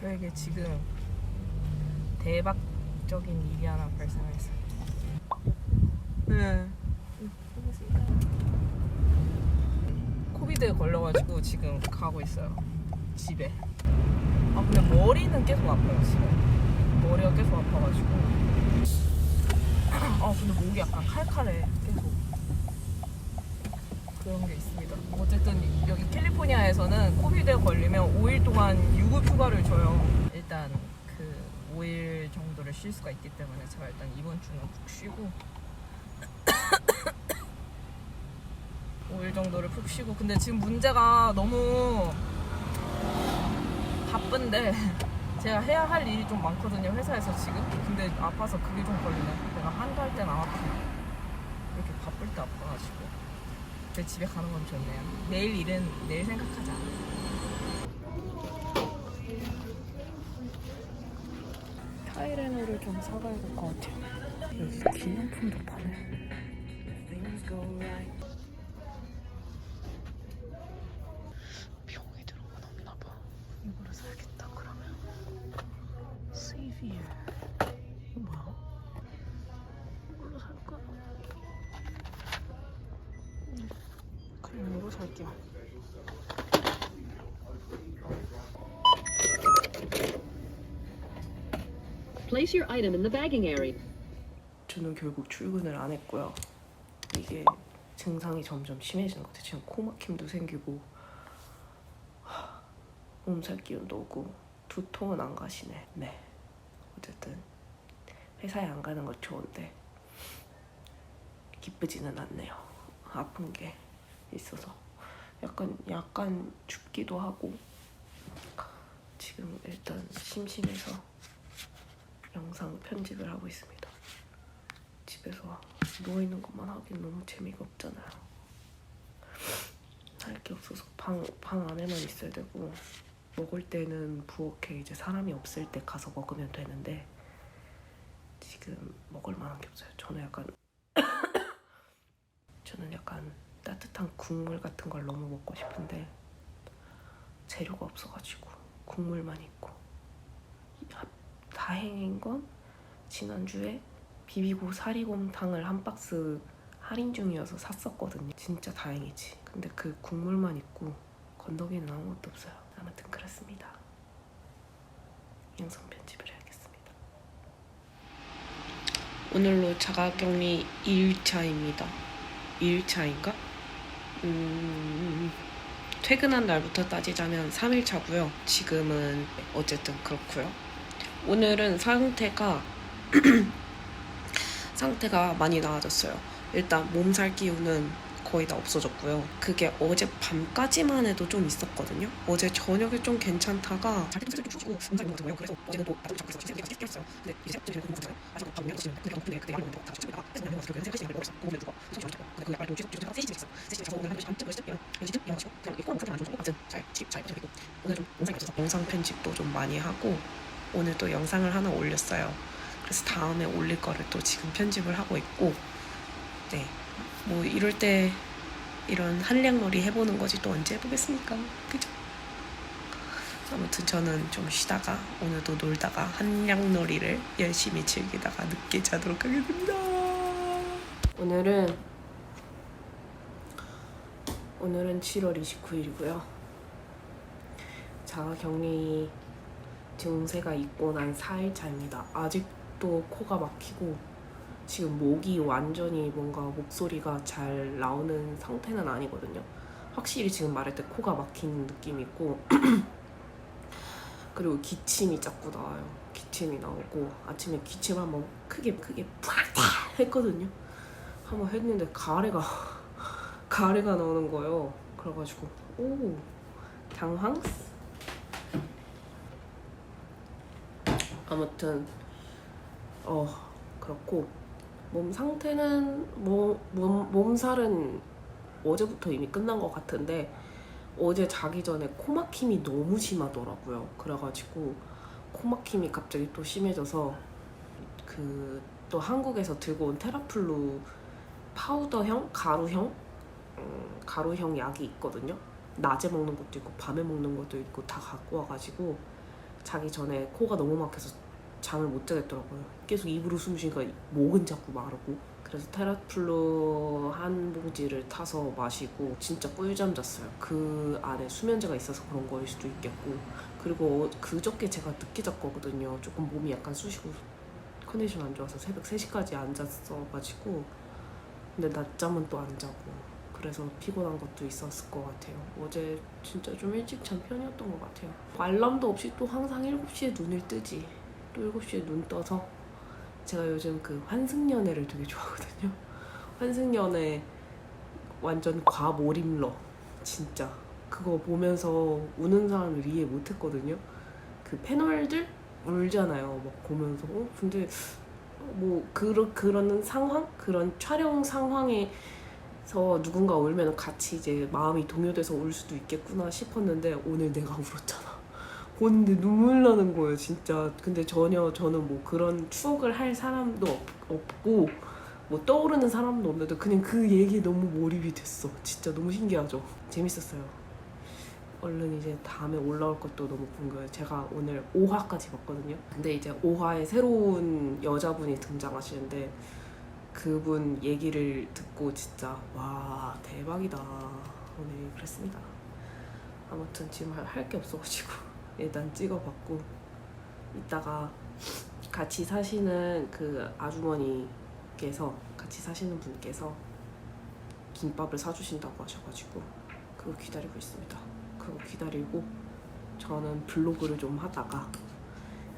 저에게 지금 대박적인 일이 하나 발생했어요. 네. 코비드에 걸려가지고 지금 가고 있어요. 집에. 아 근데 머리는 계속 아파요 지금. 머리가 계속 아파가지고. 아 근데 목이 약간 칼칼해. 그런 게 있습니다. 어쨌든 여기 캘리포니아에서는 코비드에 걸리면 5일 동안 유급 휴가를 줘요. 일단 그 5일 정도를 쉴 수가 있기 때문에 제가 일단 이번 주는 푹 쉬고 5일 정도를 푹 쉬고 근데 지금 문제가 너무 바쁜데 제가 해야 할 일이 좀 많거든요 회사에서 지금 근데 아파서 그게 좀 걸리네 내가 한다 할 때는 안 아프네 이렇게 바쁠 때 아파가지고 근데 집에 가는 건 좋네요. 내일 일은 내일 생각하자. 타이레놀을 좀 사가야 될 것 같아요. 여기 기념품도 파네 Place your item in the bagging area. 저는 결국 출근을 안 했고요. 이게 증상이 점점 심해지는 것 같아요. 지금 코막힘도 생기고 하, 몸살 기운도 오고 두통은 안 가시네. 네. 어쨌든 회사에 안 가는 건 좋은데 기쁘지는 않네요. 아픈 게 있어서 약간 약간 춥기도 하고 지금 일단 심심해서 영상 편집을 하고 있습니다. 집에서 누워 있는 것만 하긴 너무 재미가 없잖아요. 할 게 없어서 방, 방 안에만 있어야 되고 먹을 때는 부엌에 이제 사람이 없을 때 가서 먹으면 되는데 지금 먹을 만한 게 없어요. 저는 약간 저는 약간 따뜻한 국물 같은 걸 너무 먹고 싶은데 재료가 없어가지고 국물만 있고 하- 다행인 건 지난주에 비비고 사리곰탕을 한 박스 할인 중이어서 샀었거든요. 진짜 다행이지. 근데 그 국물만 있고 건더기는 아무것도 없어요. 아무튼 그렇습니다. 영상 편집을 해야겠습니다. 오늘로 자가격리 2일차입니다. 2일차인가? 음, 퇴근한 날부터 따지자면 3일차고요. 지금은 어쨌든 그렇고요. 오늘은 상태가 상태가 많이 나아졌어요. 일단 몸살 기운은 거의 다 없어졌고요. 그게 어제 밤까지만 해도 좀 있었거든요. 어제 저녁에 좀 괜찮다가 잘 때도 좀 쉬고 몸살이 거예요. 그래서 어제는 또 나도 자고 있어서 기색이 깼어요. 근데 이제 춥니다. 그래서 그 오늘 한 2시 반쯤 10시 이런 2시쯤 일어나시고 그냥 이거 몸살이 안 좋아서 아무튼 잘집잘 버티고 오늘 좀 영상 편집도 좀 많이 하고 오늘 또 영상을 하나 올렸어요. 그래서 다음에 올릴 거를 또 지금 편집을 하고 있고 네. 뭐 이럴 때 이런 한량놀이 해보는 거지 또 언제 해보겠습니까? 그죠? 아무튼 저는 좀 쉬다가 오늘도 놀다가 한량놀이를 열심히 즐기다가 늦게 자도록 하겠습니다. 오늘은 오늘은 7월 29일이고요. 자가격리 증세가 있고 난 4일 차입니다. 아직도 코가 막히고 지금 목이 완전히 뭔가 목소리가 잘 나오는 상태는 아니거든요. 확실히 지금 말할 때 코가 막힌 느낌이 있고 그리고 기침이 자꾸 나와요. 기침이 나오고 아침에 기침 한번 크게 크게 팍 했거든요. 한번 했는데 가래가 가래가 나오는 거예요. 그래가지고 오 당황. 아무튼 어 그렇고 몸 상태는 뭐, 몸, 몸살은 어제부터 이미 끝난 것 같은데 어제 자기 전에 코막힘이 너무 심하더라고요. 그래가지고 코막힘이 갑자기 또 심해져서 그 또 한국에서 들고 온 테라플루 파우더형 가루형 음, 가루형 약이 있거든요. 낮에 먹는 것도 있고 밤에 먹는 것도 있고 다 갖고 와가지고 자기 전에 코가 너무 막혀서 잠을 못 자겠더라고요. 계속 입으로 숨 쉬니까 목은 자꾸 마르고 그래서 테라플루 한 봉지를 타서 마시고 진짜 꿀잠 잤어요. 그 안에 수면제가 있어서 그런 거일 수도 있겠고 그리고 어- 그저께 제가 늦게 잤거든요. 조금 몸이 약간 쑤시고 컨디션 안 좋아서 새벽 3시까지 안 잤어가지고 근데 낮잠은 또 안 자고 그래서 피곤한 것도 있었을 것 같아요. 어제 진짜 좀 일찍 잔 편이었던 것 같아요. 알람도 없이 또 항상 7시에 눈을 뜨지. 또 7시에 눈 떠서 제가 요즘 그 환승연애를 되게 좋아하거든요. 환승연애 완전 과몰입러 진짜 그거 보면서 우는 사람을 이해 못했거든요. 그 패널들 울잖아요. 막 보면서 어 근데 뭐 그런 그런 상황 그런 촬영 상황에 서 누군가 울면 같이 이제 마음이 동요돼서 울 수도 있겠구나 싶었는데 오늘 내가 울었잖아. 보는데 눈물 나는 거예요, 진짜. 근데 전혀 저는 뭐 그런 추억을 할 사람도 없, 없고 뭐 떠오르는 사람도 없는데 그냥 그 얘기에 너무 몰입이 됐어. 진짜 너무 신기하죠. 재밌었어요. 얼른 이제 다음에 올라올 것도 너무 궁금해요. 제가 오늘 5화까지 봤거든요. 근데 이제 5화에 새로운 여자분이 등장하시는데 그분 얘기를 듣고 진짜 와 대박이다 오늘 그랬습니다. 아무튼 지금 할 게 없어가지고 일단 찍어봤고 이따가 같이 사시는 그 아주머니께서 같이 사시는 분께서 김밥을 사주신다고 하셔가지고 그거 기다리고 있습니다. 그거 기다리고 저는 블로그를 좀 하다가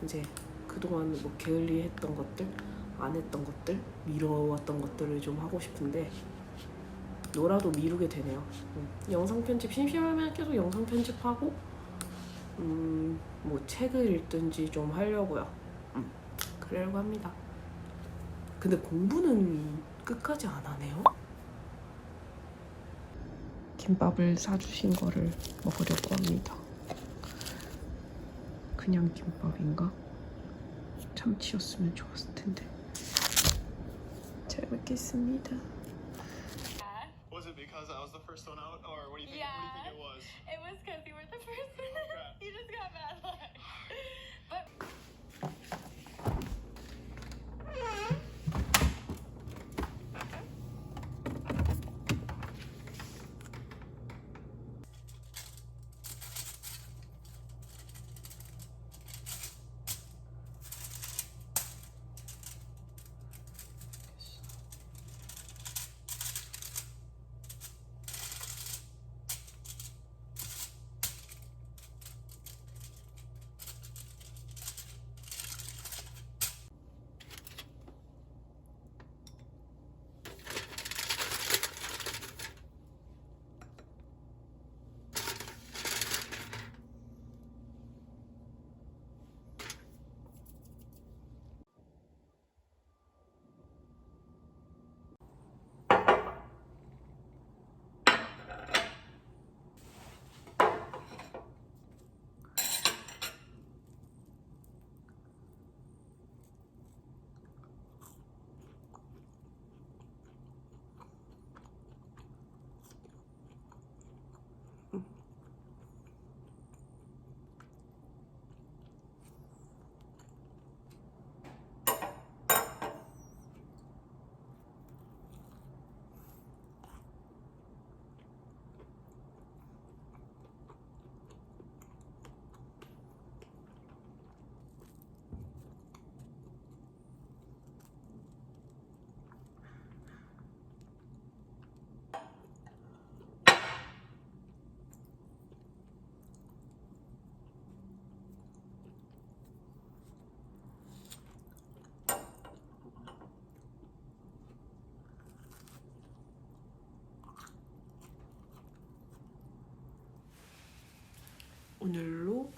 이제 그동안 뭐 게을리 했던 것들 안 했던 것들 미뤄왔던 것들을 좀 하고 싶은데 놀아도 미루게 되네요. 음, 영상 편집 심심하면 계속 영상 편집하고 음, 뭐 책을 읽든지 좀 하려고요. 음, 그러려고 합니다. 근데 공부는 끝까지 안 하네요. 김밥을 사주신 거를 먹으려고 합니다. 그냥 김밥인가? 참치였으면 좋았을 텐데. 잘 먹겠습니다. Was it because I was the first one out, or what do you think? What do you think it was? It was because you were the first one. Okay. you just got bad luck. 오늘로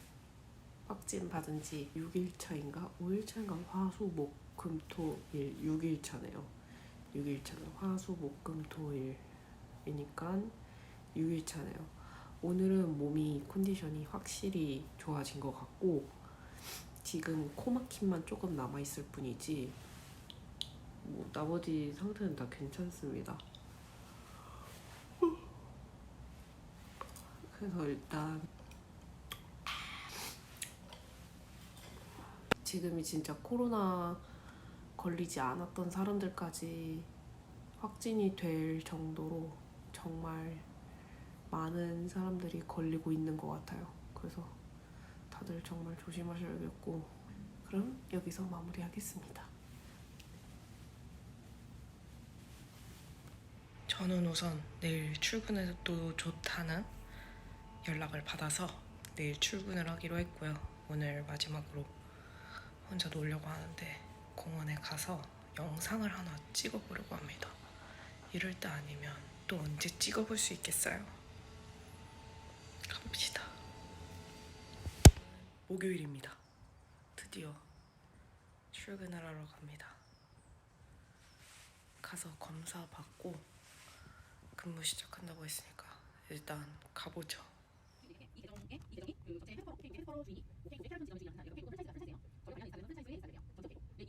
확진 받은 지 6일 차인가 5일 차인가 화수 목금 토일 6일 차네요. 6일 차네. 화수 목금 토일이니까 6일 차네요. 오늘은 몸이 컨디션이 확실히 좋아진 것 같고 지금 코막힘만 조금 남아 있을 뿐이지 뭐 나머지 상태는 다 괜찮습니다. 그래서 일단 지금이 진짜 코로나 걸리지 않았던 사람들까지 확진이 될 정도로 정말 많은 사람들이 걸리고 있는 것 같아요. 그래서 다들 정말 조심하셔야겠고 그럼 여기서 마무리하겠습니다. 저는 우선 내일 출근해도 좋다는 연락을 받아서 내일 출근을 하기로 했고요. 오늘 마지막으로 혼자 놀려고 하는데 공원에 가서 영상을 하나 찍어보려고 합니다. 이럴 때 아니면 또 언제 찍어볼 수 있겠어요? 가봅시다. 목요일입니다. 드디어 출근을 하러 갑니다. 가서 검사 받고 근무 시작한다고 했으니까 일단 가보죠.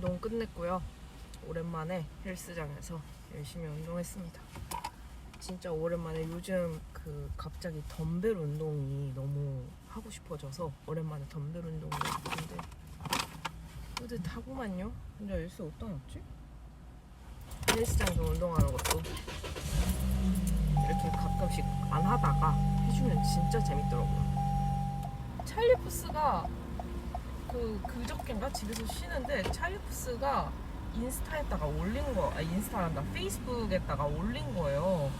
끝냈고요. 오랜만에 헬스장에서 열심히 운동했습니다. 진짜 오랜만에 요즘 그 갑자기 덤벨 운동이 너무 하고 싶어져서 오랜만에 덤벨 운동을 했는데 뿌듯하구만요. 근데 열쇠 어디다 놨지? 헬스장에서 운동하는 것도 이렇게 가끔씩 안 하다가 해주면 진짜 재밌더라고요. 찰리푸스가 그 그저께인가 집에서 쉬는데 찰리푸스가 인스타에다가 올린 거, 아 인스타란다 페이스북에다가 올린 거예요.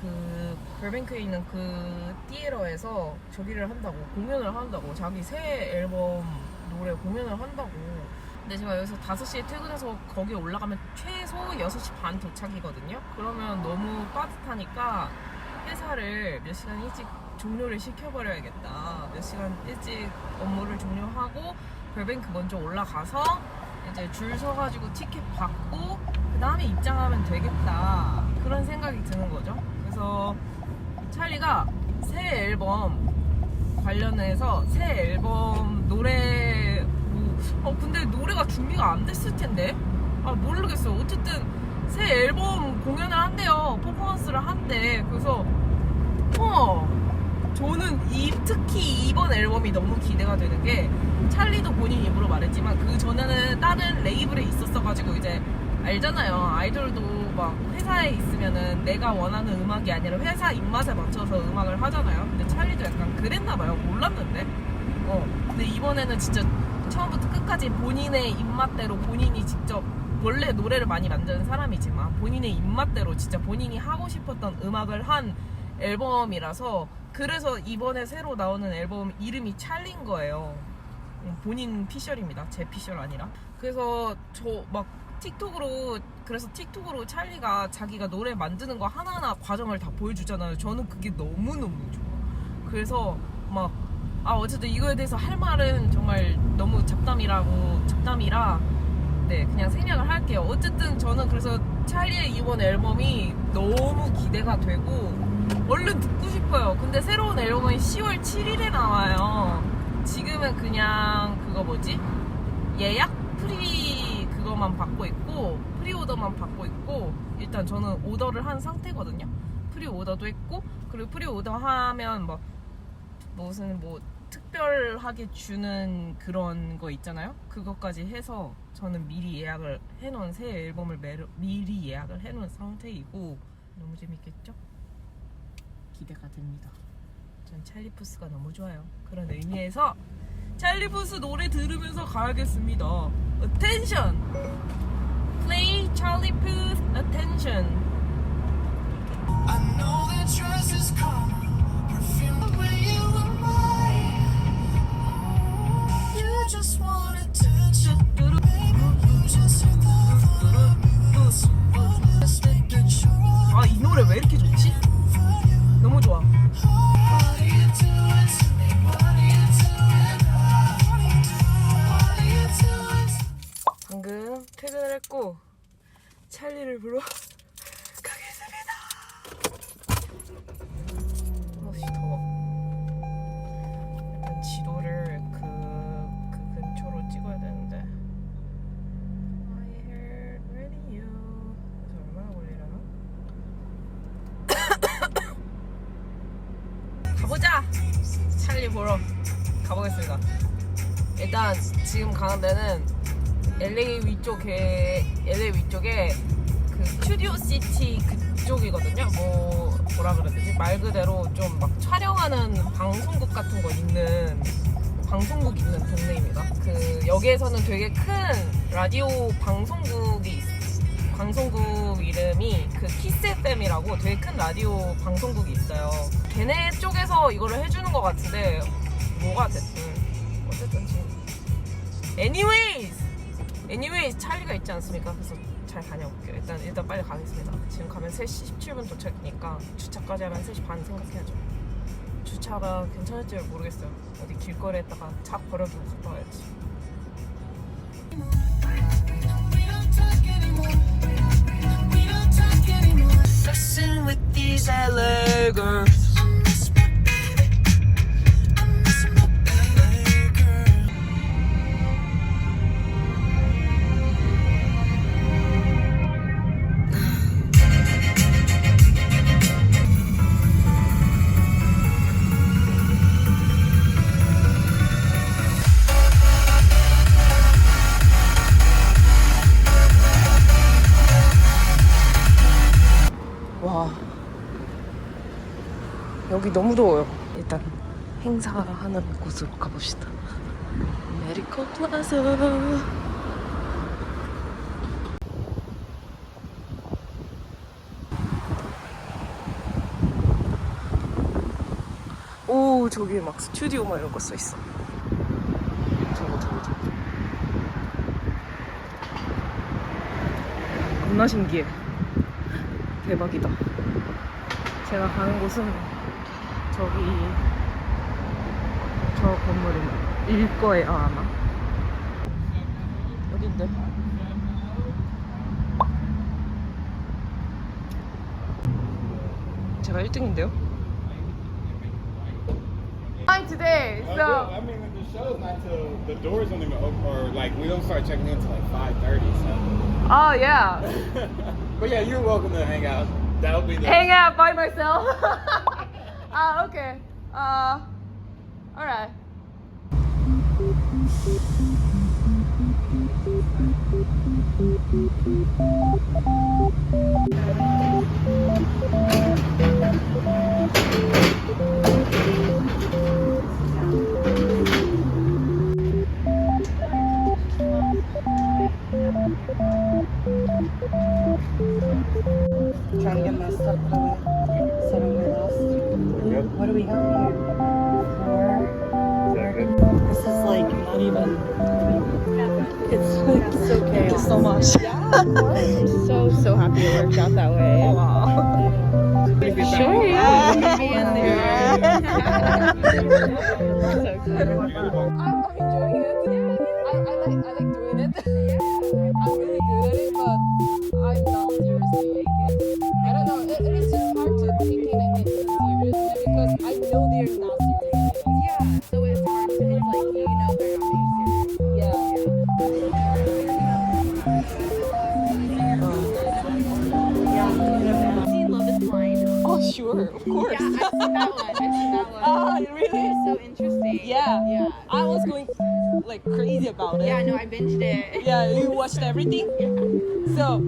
그 벌뱅크에 있는 그 띠에러에서 저기를 한다고 공연을 한다고 자기 새 앨범 노래 공연을 한다고. 근데 제가 여기서 5시에 퇴근해서 거기 올라가면 최소 6시 반 도착이거든요. 그러면 너무 빠듯하니까 회사를 몇 시간 일찍 종료를 시켜버려야겠다. 몇 시간 일찍 업무를 종료하고 별뱅크 먼저 올라가서 이제 줄 서가지고 티켓 받고 그 다음에 입장하면 되겠다. 그런 생각이 드는 거죠. 그래서 찰리가 새 앨범 관련해서 새 앨범 노래 뭐, 어 근데 노래가 준비가 안 됐을 텐데 아 모르겠어요. 어쨌든 새 앨범 공연을 한대요. 퍼포먼스를 한대. 그래서 어 저는 이 특히 이번 앨범이 너무 기대가 되는 게 찰리도 본인 입으로 말했지만 그 전에는 다른 레이블에 있었어가지고 이제 알잖아요. 아이돌도 막 회사에 있으면은 내가 원하는 음악이 아니라 회사 입맛에 맞춰서 음악을 하잖아요. 근데 찰리도 약간 그랬나봐요. 몰랐는데. 어 근데 이번에는 진짜 처음부터 끝까지 본인의 입맛대로 본인이 직접 원래 노래를 많이 만드는 사람이지만 본인의 입맛대로 진짜 본인이 하고 싶었던 음악을 한 앨범이라서 그래서 이번에 새로 나오는 앨범 이름이 찰린 거예요. 음, 본인 피셜입니다. 제 피셜 아니라. 그래서 저 막 틱톡으로 그래서 틱톡으로 찰리가 자기가 노래 만드는 거 하나하나 과정을 다 보여주잖아요. 저는 그게 너무너무 좋아. 그래서 막 아 어쨌든 이거에 대해서 할 말은 정말 너무 잡담이라고 잡담이라 네 그냥 생략을 할게요. 어쨌든 저는 그래서 찰리의 이번 앨범이 너무 기대가 되고 얼른 듣고 싶어요. 근데 새로운 앨범은 10월 7일에 나와요. 지금은 그냥 그거 뭐지? 예약 프리 그거만 받고 있고 프리오더만 받고 있고 일단 저는 오더를 한 상태거든요. 프리오더도 했고 그리고 프리오더 하면 뭐 무슨 뭐 특별하게 주는 그런 거 있잖아요. 그것까지 해서 저는 미리 예약을 해놓은 새 앨범을 매를- 미리 예약을 해놓은 상태이고 너무 재밌겠죠? 기대가 됩니다. 전 찰리 푸스가 너무 좋아요. 그런 의미에서 찰리 푸스 노래 들으면서 가야겠습니다. Attention! Play Charlie Puth Attention. I know that trust is karma. Perfume the way you were mine. You just want attention. Baby, you just hit the volume. Someone is making sure 아, 이 노래 왜 이렇게 좋지? 퇴근을 했고 찰리를 보러 가겠습니다. 어씨 더워. 일단 지도를 그, 그 근처로 찍어야 되는데. I heard radio. 그래서 얼마나 걸리려나? 가보자. 찰리 보러 가보겠습니다. 일단 지금 가는 데는 LA 위쪽에 LA 위쪽에 그 스튜디오 시티 그쪽이거든요. 뭐 뭐라 그래야 되지? 말 그대로 좀 막 촬영하는 방송국 같은 거 있는 방송국 있는 동네입니다. 그 여기에서는 되게 큰 라디오 방송국이 있- 방송국 이름이 그 키스 FM이라고 되게 큰 라디오 방송국이 있어요. 걔네 쪽에서 이거를 해주는 것 같은데 뭐가 됐든 어쨌든 지금 anyways anyways 찰리가 있지 않습니까? 그래서 잘 다녀올게요. 일단 일단 빨리 가겠습니다. 지금 가면 3시 17분 도착이니까 주차까지 하면 3시 반 생각해야죠. 주차가 괜찮을지 모르겠어요. 어디 길거리에다가 차 버려두고 갔다 와야지. 여기 너무 더워요. 일단 행사 하는 곳으로 가봅시다. 메리코 플라자. 오 저기 막 스튜디오 막 이런 거 써 있어. 저거 저거 저거. 겁나 신기해. 대박이다. 제가 가는 곳은 저기 저 건물일 거예요 아마. 어딘데? 제가 1등인데요? Hi today. Oh, I mean, the show's not till the doors don't even open, or like we don't start checking in until like five thirty. So, oh yeah. but yeah, you're welcome to hang out. That'll be the. Hang out by myself. Ah okay. Uh, all Yeah. Yeah. I was going like crazy about it. Yeah, no, I binged it. Yeah, you watched everything? Yeah. So,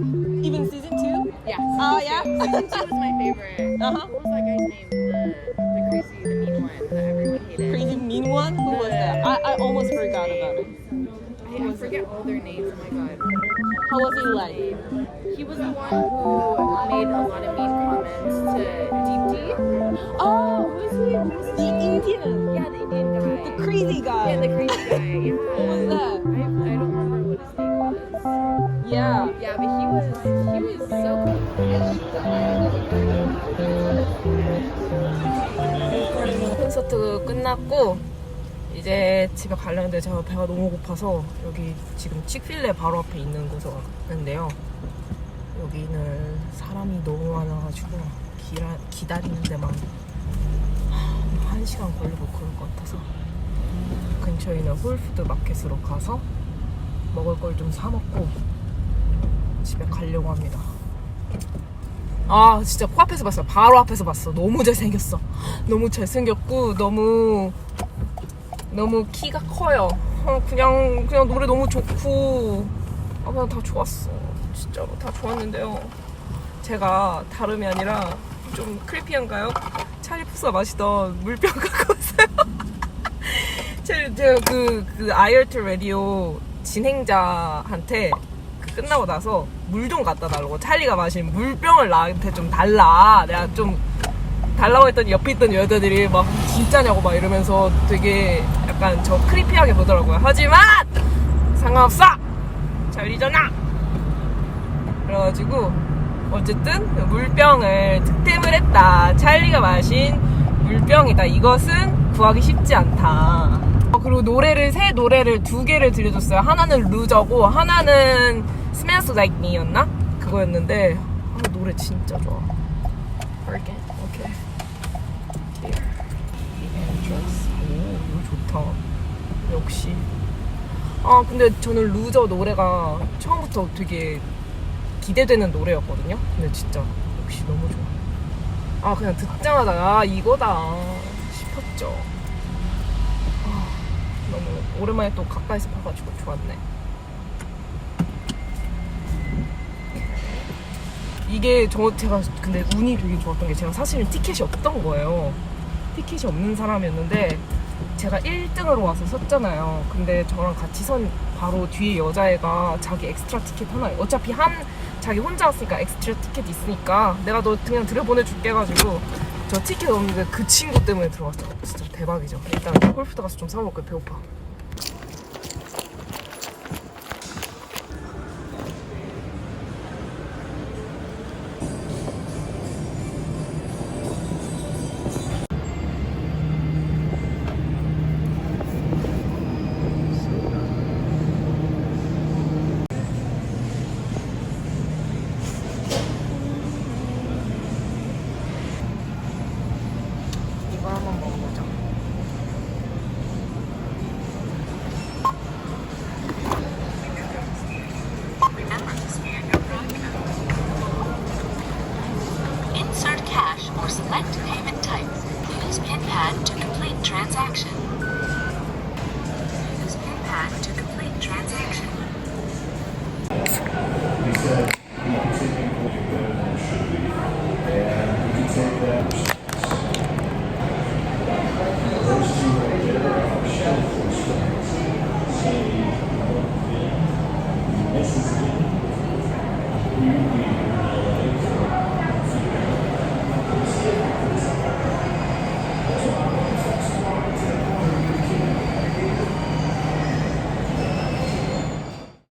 even season two? Yeah. Oh, yeah? Season two was my favorite. Uh-huh. What was that guy's name? The, the crazy, the mean one that everyone hated. Crazy mean one? Who was that? I, I almost forgot about it. I, I forget all their names. Oh my god. How was he like? He was the one who made a lot of mean comments to Deep D. Oh, who's he? The Indian. Yeah, the Indian guy. Crazy guy. Yeah, the crazy guy. Yeah. Who was that? I, I don't remember what his name was. Yeah. Yeah, but he was he was so cool. 콘서트 끝났고 이제 집에 가려는데 제가 배가 너무 고파서 여기 지금 칙필레 바로 앞에 있는 곳에 왔는데요. 여기는 사람이 너무 많아가지고 기라, 기다리는 데만 하, 한 시간 걸리고 그럴 것 같아서 근처에 있는 홀푸드 마켓으로 가서 먹을 걸 좀 사 먹고 집에 가려고 합니다. 아 진짜 코앞에서 봤어요 바로 앞에서 봤어. 너무 잘생겼어. 너무 잘생겼고 너무 너무 키가 커요. 어, 그냥 그냥 노래 너무 좋고. 아 그냥 다 좋았어. 진짜로 다 좋았는데요. 제가 다름이 아니라 좀 크리피한가요? 찰리푸스가 마시던 물병 갖고 왔어요 그, 그 아이얼트 라디오 진행자한테 그 끝나고 나서 물 좀 갖다 달라고. 찰리가 마신 물병을 나한테 좀 달라. 내가 좀 달라고 했더니 옆에 있던 여자들이 막 진짜냐고 막 이러면서 되게 약간 저 크리피하게 보더라고요. 하지만 상관없어! 찰리잖아 그래가지고 어쨌든 그 물병을 득템을 했다. 찰리가 마신 물병이다. 이것은 구하기 쉽지 않다 어, 그리고 노래를 새 노래를 두 개를 들려줬어요. 하나는 루저고 하나는 Smells Like Me였나? 그거였는데 아, 노래 진짜 좋아. Forget. 오케이. 오 이거 좋다. 역시. 아 근데 저는 루저 노래가 처음부터 되게 기대되는 노래였거든요? 근데 진짜 역시 너무 좋아. 아 그냥 듣자마자 아 이거다 싶었죠. 아, 너무 오랜만에 또 가까이서 봐가지고 좋았네. 이게 저 제가 근데 운이 되게 좋았던 게 제가 사실은 티켓이 없던 거예요. 티켓이 없는 사람이었는데 제가 1등으로 와서 섰잖아요. 근데 저랑 같이 선 바로 뒤에 여자애가 자기 엑스트라 티켓 하나 어차피 한 자기 혼자 왔으니까 엑스트라 티켓 있으니까 내가 너 그냥 들여보내줄게 해가지고 저 티켓 없는데 그 친구 때문에 들어왔어 진짜 대박이죠. 일단 골프도 가서 좀 사먹을게요 배고파